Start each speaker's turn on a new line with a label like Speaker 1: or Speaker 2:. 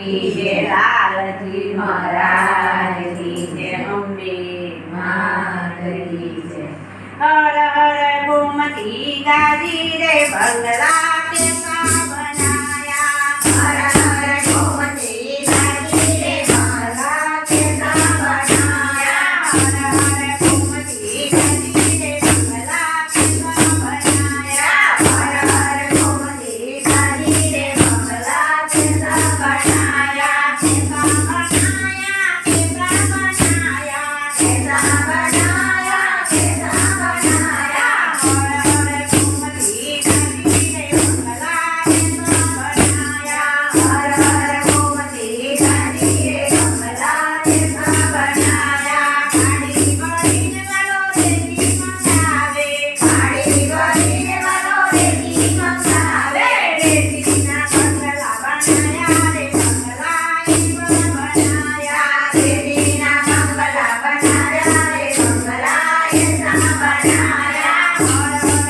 Speaker 1: કી જય લાલજી મહારાજ
Speaker 2: કી જય
Speaker 1: હર હર ગોમતી ગાજી રે
Speaker 2: ભગલા કે સા Ai, ai, ai.